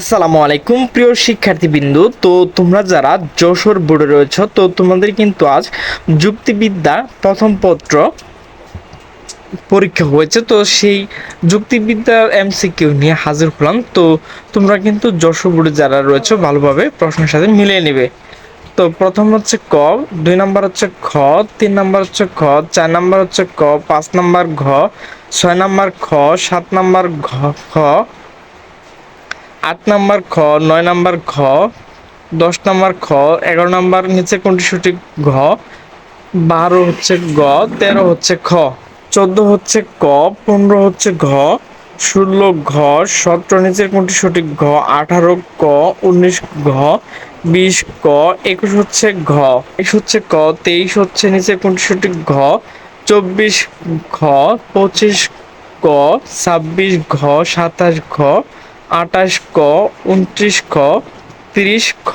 আসসালামু আলাইকুম, প্রিয় শিক্ষার্থীবৃন্দ। তো তোমরা যারা যশোর বোর্ডে রয়েছ, তো তোমাদের কিন্তু আজ যুক্তিবিদ্যা প্রথম পত্র পরীক্ষা হয়েছে। তো সেই যুক্তিবিদ্যার এমসিকিউ নিয়ে হাজির হলাম। তো তোমরা কিন্তু যশোর বোর্ডে যারা রয়েছে, ভালোভাবে প্রশ্নের সাথে মিলিয়ে নেবে। তো প্রথম হচ্ছে ক, দুই নাম্বার হচ্ছে খ, তিন নাম্বার হচ্ছে খ, চার নাম্বার হচ্ছে ক, পাঁচ নাম্বার ঘ, ছয় নাম্বার খ, সাত নাম্বার ঘ, খ। আট নাম্বার খ, নয় নাম্বার ঘ, দশ নাম্বার খ, এগারো নাম্বার নিচে কোনটি সঠিক ঘ, বারো হচ্ছে গ, তেরো হচ্ছে খ, চোদ্দ হচ্ছে ক, পনেরো হচ্ছে ঘ, ষোলো ঘ, সতেরো নিচের কোনটি সঠিক ঘ, আঠারো ক, উনিশ ঘ, বিশ ক, একুশ হচ্ছে ঘ, বাইশ হচ্ছে ক, তেইশ হচ্ছে নিচের কোনটি সঠিক ঘ, চব্বিশ ঘ, পঁচিশ ক, ছাব্বিশ ঘ, সাতাশ ঘ আটাশ ক উনত্রিশ খ তিরিশ খ।